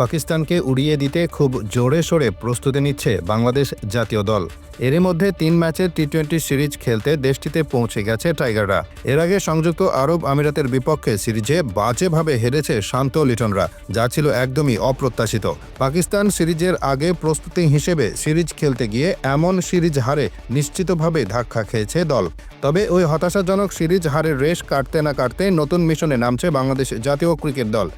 পাকিস্তানকে উড়িয়ে দিতে খুব জোরে সোরে প্রস্তুতি নিচ্ছে বাংলাদেশ জাতীয় দল। এরই মধ্যে তিন ম্যাচের টি টোয়েন্টি সিরিজ খেলতে দেশটিতে পৌঁছে গেছে টাইগাররা। এর আগে সংযুক্ত আরব আমিরাতের বিপক্ষে সিরিজে বাজেভাবে হেরেছে শান্ত লিটনরা, যা ছিল একদমই অপ্রত্যাশিত। পাকিস্তান সিরিজের আগে প্রস্তুতি হিসেবে সিরিজ খেলতে গিয়ে এমন সিরিজ হারে নিশ্চিতভাবে ধাক্কা খেয়েছে দল। তবে ওই হতাশাজনক সিরিজ হারের রেশ কাটতে না কাটতে নতুন মিশনে নামছে বাংলাদেশ জাতীয় ক্রিকেট দল।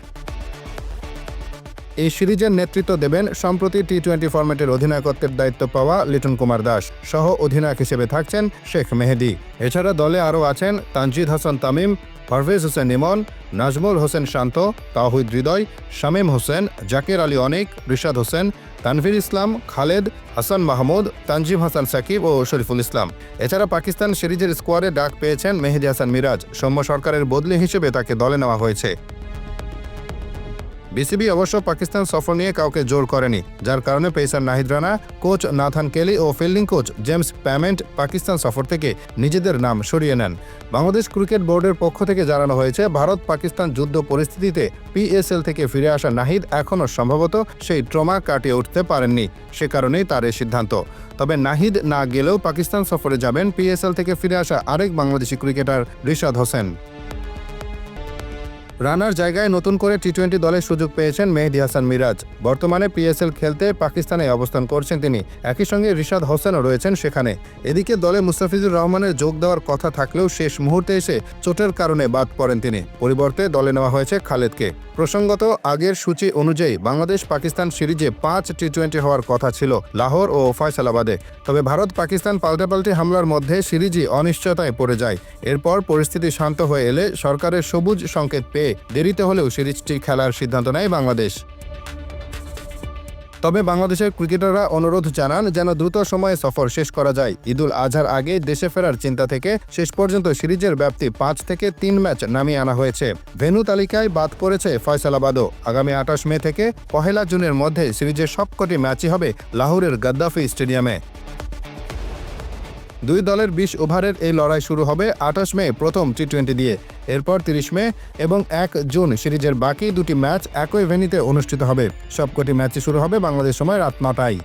এই সিরিজের নেতৃত্ব দেবেন সম্প্রতি টি টোয়েন্টি ফরম্যাটের অধিনায়কত্বের দায়িত্ব পাওয়া লিটন কুমার দাস, সহ অধিনায়ক হিসেবে থাকছেন শেখ মেহেদি। এছাড়া দলে আরও আছেন তানজিদ হাসান তামিম, পারভেজ হোসেন ইমন, নাজমুল হোসেন শান্ত তাহিদ হৃদয়, শামীম হোসেন, জাকির আলী অনিক, রিশাদ হোসেন, তানভীর ইসলাম, খালেদ, হাসান মাহমুদ, তানজিম হাসান সাকিব ও শরীফুল ইসলাম। এছাড়া পাকিস্তান সিরিজের স্কোয়াডে ডাক পেয়েছেন মেহেদি হাসান মিরাজ। সৌম্য সরকারের বদলি হিসেবে তাকে দলে নেওয়া হয়েছে। বিসিবি অবশ্য পাকিস্তান সফর নিয়ে কাউকে জোর করেনি, যার কারণে pacer Nahid Rana, coach Nathan Kelly ও fielding coach James Pamment Pakistan সফর থেকে নিজেদের নাম সরিয়ে নেন। বাংলাদেশ ক্রিকেট বোর্ডের পক্ষ থেকে জানানো হয়েছে ভারত পাকিস্তান যুদ্ধ পরিস্থিতিতে পিএসএল থেকে ফিরে আসা নাহিদ এখনও সম্ভবত সেই ট্রমা কাটিয়ে উঠতে পারেননি, সে কারণেই তার এই সিদ্ধান্ত। তবে নাহিদ না গেলেও পাকিস্তান সফরে যাবেন, পিএসএল থেকে ফিরে আসা আরেক বাংলাদেশি ক্রিকেটার রিশাদ হোসেন। রানার জায়গায় নতুন করে টি টোয়েন্টি দলের সুযোগ পেয়েছেন মেহেদি হাসান মিরাজ। বর্তমানে পিএসএল খেলতে পাকিস্তানে অবস্থান করছেন তিনি। একই সঙ্গে রিশাদ হোসেনও রয়েছেন সেখানে। এদিকে দলে মুস্তাফিজুর রহমানের যোগ দেওয়ার কথা থাকলেও শেষ মুহূর্তে এসে চোটের কারণে বাদ পড়েন তিনি। পরিবর্তে দলে নেওয়া হয়েছে খালেদকে। প্রসঙ্গত, আগের সূচি অনুযায়ী বাংলাদেশ পাকিস্তান সিরিজে পাঁচ টি টোয়েন্টি হওয়ার কথা ছিল লাহোর ও ফয়সালাবাদে। তবে ভারত পাকিস্তান পাল্টাপাল্টি হামলার মধ্যে সিরিজই অনিশ্চয়তায় পড়ে যায়। এরপর পরিস্থিতি শান্ত হয়ে এলে সরকারের সবুজ সংকেত পেয়ে দেরিতে হলেও সিরিজটি খেলার সিদ্ধান্ত নেয় বাংলাদেশ। তবে বাংলাদেশের ক্রিকেটাররা অনুরোধ জানান যেন দ্রুত সময়ে সফর শেষ করা যায়। ঈদুল আজহার আগে দেশে ফেরার চিন্তা থেকে শেষ পর্যন্ত সিরিজের ব্যাপ্তি পাঁচ থেকে তিন ম্যাচ নামিয়ে আনা হয়েছে। ভেন্যু তালিকায় বাদ পড়েছে ফয়সালাবাদও। আগামী আঠাশ মে থেকে পহেলা জুনের মধ্যে সিরিজের সবকটি ম্যাচই হবে লাহোরের গাদ্দাফি স্টেডিয়ামে। দুই দলের বিশ ওভারের এই লড়াই শুরু হবে আঠাশ মে প্রথম টি টোয়েন্টি দিয়ে। এরপর তিরিশ মে এবং এক জুন সিরিজের বাকি দুটি ম্যাচ একই ভেনিতে অনুষ্ঠিত হবে। সবকটি ম্যাচই শুরু হবে বাংলাদেশ সময় রাত নটায়।